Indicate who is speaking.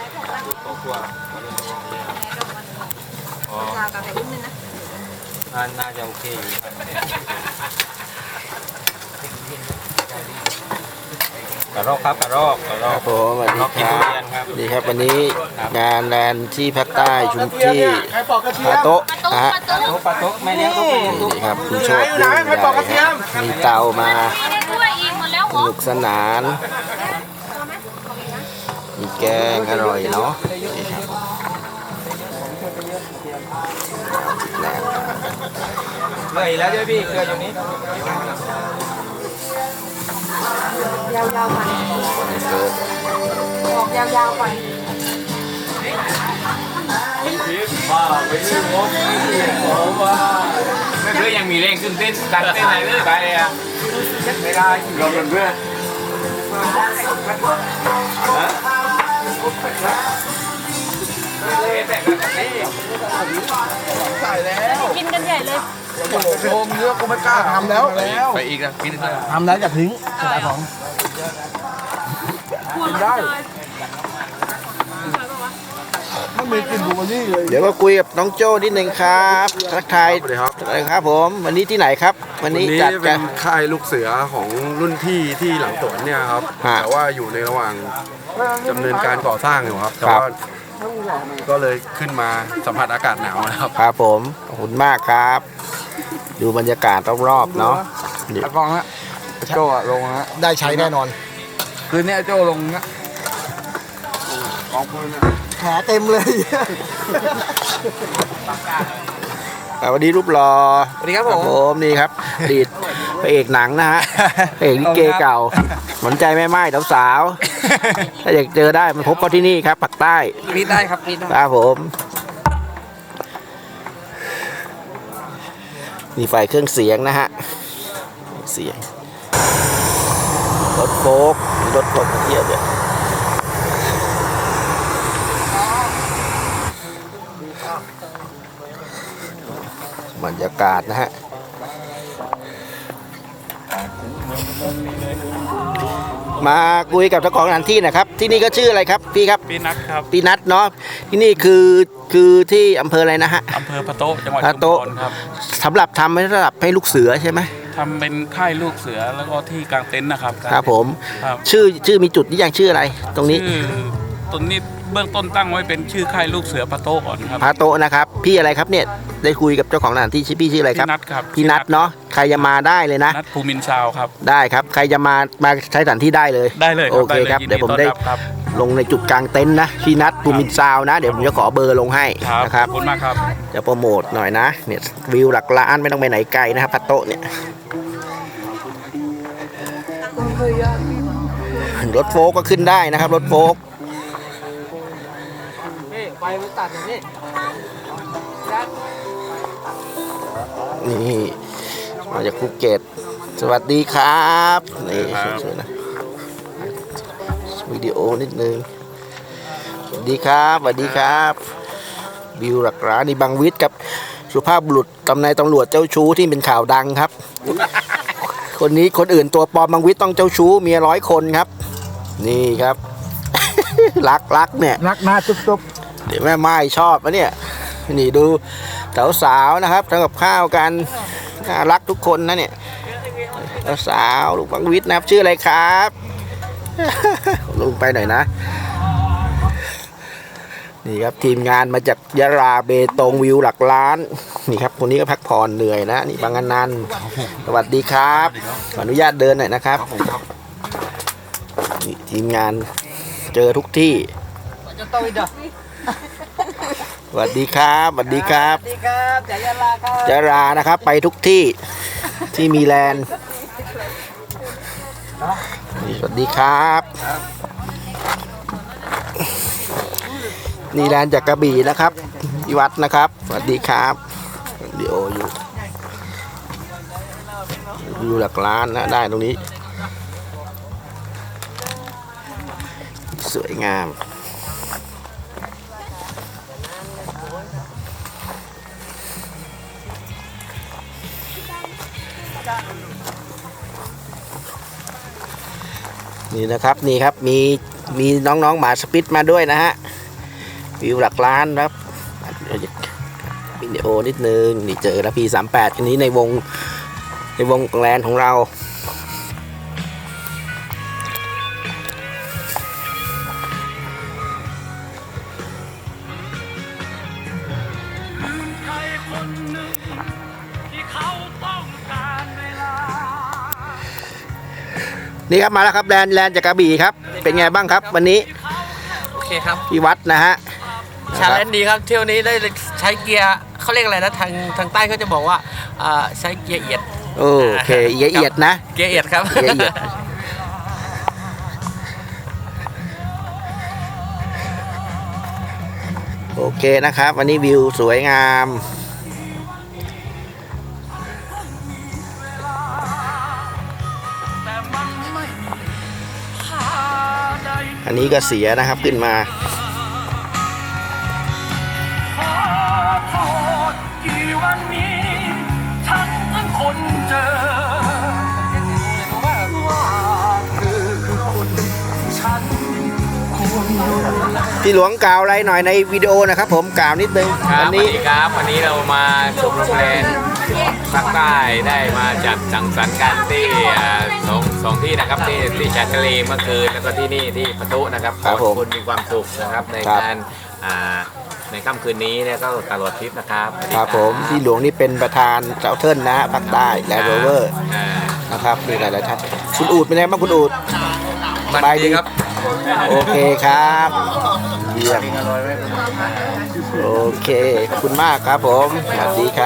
Speaker 1: น่อ๋
Speaker 2: อาจะโอเคอยู่กระรอกครับกระรอกกระร
Speaker 3: ค
Speaker 2: อ
Speaker 3: รั
Speaker 2: ก
Speaker 3: บผมสวัสดีครับดีครับวันนี้งานแลนที่ภาคใต้ชุมที่พาโต๊ะฮะ
Speaker 1: ปา
Speaker 2: โต๊ะแม่เลี้ยง
Speaker 3: นี่ครับคุณโชค
Speaker 4: ดีมี
Speaker 3: เตามาสนุกสนาน มีแกงอร่อยเนาะนี่ครับแหนม
Speaker 2: เหนื่อยแล้วใช่ไหมพี่เกลืออยู่นี้
Speaker 1: ยาวๆไป
Speaker 3: เกิด
Speaker 1: ออกยาวๆไป
Speaker 2: ไม่เพื่อยังมีแรงขึ้นเต้นดันเต้นอะไรเลยไปเลยอะไม่ได้ยอมเพื่อน
Speaker 1: กินกันใหญ่เลย
Speaker 4: โยมเนื้อกูไม่กล้าทำแล้วแล้ว
Speaker 2: ไปอีกนะกินเลย
Speaker 4: ทำแล้วอย่าทิ้งขายของ
Speaker 1: กินได้
Speaker 4: ไม่มีกลิ่นบูเบอรี่เลย
Speaker 3: เดี๋ยวมาคุยกับน้องโจ้นิดนึงครับทักทายเลยครับผมวันนี้ที่ไหนครับ วัน
Speaker 5: วัน
Speaker 3: นี้
Speaker 5: นี้
Speaker 3: จัด
Speaker 5: เป็
Speaker 3: กัน
Speaker 5: น ค่ายลูกเสือของรุ่นพี่ที่หลังสวนเนี่ยครับ
Speaker 3: ฮะ
Speaker 5: แต่ว่าอยู่ในระหว่างดำเนินการก่อสร้างอยู่ครับ แต่
Speaker 3: ครับ
Speaker 5: ว่าก็เลยขึ้นมาสัมผัสอากาศหนาวนะครับ
Speaker 3: ครับผมขอบคุณมากครับ ดูบรรยากาศรอบๆเนาะเดี๋ยว
Speaker 2: กองละโจ้ลงฮะ
Speaker 4: ได้ใช้แน่นอน
Speaker 2: คืนนี้โจ้ลงนะ
Speaker 4: แผลเต็มเลย
Speaker 3: อ่าวันนี้รูปรอ
Speaker 2: สวัสดีครับผม
Speaker 3: ผมนี่ครับอดีตพระเอกหนังนะฮะพระเอกลิเกเก่าสนใจแม่ไม้สาวๆถ้าอยากเจอได้มาพบเขาที่นี่ครับปักใต้
Speaker 2: พีดได้ครับพีดได้
Speaker 3: ครับผมมีไฟเครื่องเสียงนะฮะเสียงรถโฟกมีรถโฟกมาเที่ยวด้ว บรรยากาศนะฮะมาคุยกับเจ้าของสถานที่นะครับ ที่นี่ก็ชื่ออะไรครับพี่ครับ
Speaker 6: พี่นัทครับ
Speaker 3: พี่นัทเนาะที่นี่คือคือที่อำเภออะไรนะฮะ
Speaker 6: อำเภอพะโต๊ะจังหวัด
Speaker 3: พะ
Speaker 6: ชุม
Speaker 3: โต๊ะ
Speaker 6: พรครับ
Speaker 3: สำหรับทำให้ระดับให้ลูกเสือใช่ไหม
Speaker 6: ทำเป็นค่ายลูกเสือแล้วก็ที่กลางเต็นท์นะครับ
Speaker 3: ครับผม
Speaker 6: ครับ
Speaker 3: ชื่อชื่อมีจุดที่ยังชื่ออะไร ตรงนี้
Speaker 6: ชื่อ ตรงนี้เบื้องต้นตั้งไว้เป็นชื่อค่ายลูกเสือพะโต๊ะก่อนครับ
Speaker 3: พาโตะนะครับ พี่อะไรครับเนี่ยได้คุยกับเจ้าของสถานที่ชื่อพี่ชื่ออะไรครับ
Speaker 6: พี่นัทครับ
Speaker 3: พี่นัทเนาะใครจะมาได้เลยนะ
Speaker 6: นัทภูมินทร์ชาวครับ
Speaker 3: ได้ครับ ใครจะมามาใช้สถานที่ได้เลย
Speaker 6: ได้เลย
Speaker 3: โอเคครับ
Speaker 6: ยิน
Speaker 3: เดี๋ยวผมได้
Speaker 6: ต้อนรับครับ
Speaker 3: ลงในจุดกลางเต็นท์นะพี่นัทปูมินซาวนะ เดี๋ยวผมจะขอเบอร์ลงให้
Speaker 6: ครับ
Speaker 3: นะครับ
Speaker 6: ขอบคุณมากครับ
Speaker 3: จะโปรโมทหน่อยนะเนี่ยวิวหลักล้านไม่ต้องไปไหนไกลนะครับพัตโตะเนี่ยรถโฟล์กก็ขึ้นได้นะครับ รถโฟล์ก
Speaker 2: ไปไปตัดอย่างนี้
Speaker 3: นี่มาจากภูเก็ต สวัสดีครับนี่สวยๆนะวิดีโอนิดนึงสวัสดีครับสวัสดีครับวิวหลักล้านนี่บังวิทย์กับ สุภาพบุรุษตำนายตำรวจเจ้าชู้ที่เป็นข่าวดังครับ คนนี้คนอื่นตัวปลอมบังวิทย์ต้องเจ้าชู้เมียร้อยคนครับ นี่ครับ รักรักเนี่ย
Speaker 4: รักหน้าจุ๊บ
Speaker 3: เดี๋ยวแม่ไม้ชอบนะเนี่ยนี่ดูสาวๆนะครับทำกับข้าวกันน่ารักทุกคนนะเนี่ยสาวๆลูกบังวิทย์นะครับชื่ออะไรครับลงไปหน่อยนะ นี่ครับทีมงานมาจากยะลาเบตงวิวหลักล้าน นี่ครับคนนี้ก็พักผ่อนเหนื่อยนะ นี่บางอนันต์สวัสดีครับขออนุญาตเดินหน่อยนะครับนี่ทีมงานเจอทุกที่
Speaker 2: จะโตอีกเด้อ
Speaker 3: สวัสดีครับสวัสดีครับ
Speaker 2: สวัสดีครับจายาลาครับ
Speaker 3: จะรานะครับ ไปทุกที่ที่มีแลนด์นี่สวัสดีครับ นี่แลนด์จากกระบี่นะครับพิวัดนะครับ สวัสดีครับวิดีโออยู่อยู่หลักล้านนะได้ตรงนี้ สวยงาม นี่นะครับนี่ครับมีมีน้องๆหมาสปิตมาด้วยนะฮะวิวหลักล้านครับวิดีโอนิดนึงนี่เจอแล้วพีสามแปดอันนี้ในวงในวงแกลนของเรา นี่ครับมาแล้วครับแลนด์แลนด์จากกระบี่ครับ เป็นไงบ้างครับ วันนี้
Speaker 7: โอเคครับ
Speaker 3: พี่วัดนะฮะ
Speaker 7: ชาเลนจ์ดีครับเที่ยวนี้ได้ใช้เกียร์เขาเรียกอะไรนะทางทางใต้เขาจะบอกว่าอ่าใช้เกียร์เอียด
Speaker 3: โอเคละเอียดนะ
Speaker 7: เกียร์เอียดครับ
Speaker 3: ละเอียดโอเคนะครับ วันนี้วิวสวยงาม อันนี้ก็เสียนะครับขึ้นมา พี่หลวงกล่าวอะไรหน่อยในวิดีโอนะครับผมกล่าวนิดนึง
Speaker 2: ครับ
Speaker 3: วั
Speaker 2: สวัส
Speaker 3: นี้
Speaker 2: ดีครับ วันนี้เรามาชมโรงแรม ภาคใต้ได้มาจัดสังสรรค์กันที่อ่าสองสองที่นะครับที่ที่ชายทะเลเมื่อคืนแล้วก็ที่นี่ที่ปะทุนะครับขอให้คุณมีความสุขนะครับในการอ่าในค่ำคืนนี้เนี่ยก็ตลอดทริปนะครับสวัสดี
Speaker 3: ครับผมพี่หลวงนี่เป็นประธานเจ้าเทิร์นนะฮะภาคใต้และโรเวอร์
Speaker 2: อ่า
Speaker 3: นะครับมีหลายๆท่านคุณอูดเป็นไงบ้างคุณอูด สบายดีครับ โอเคครับเยี่ยมโอเคขอบคุณมากครับผมสวัสดีครับ